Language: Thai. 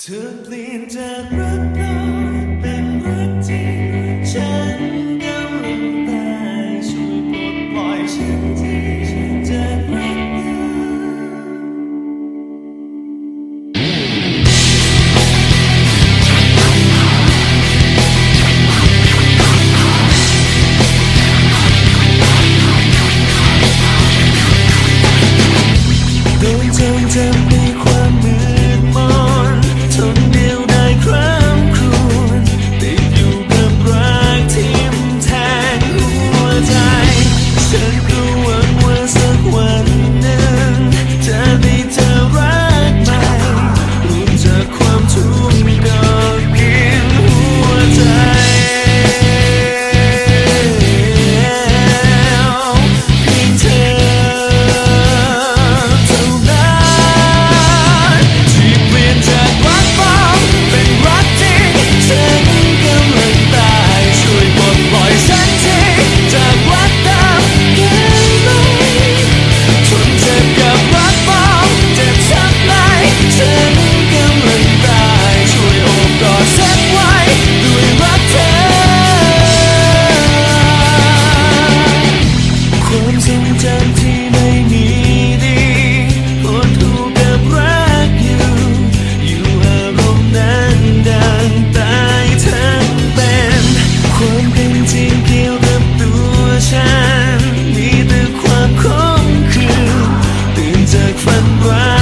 เธอเปลี่ยนจากรักน้อยเป็นรักจริง ความทรงจำที่ไม่มีดีปวดหูกับรักอยู่ อยู่อารมณ์นั้นดังตายทั้งเป็นความเป็นจริงเกี่ยวกับตัวฉัน มีแต่ความคงคืนตื่นจากฝันร้าย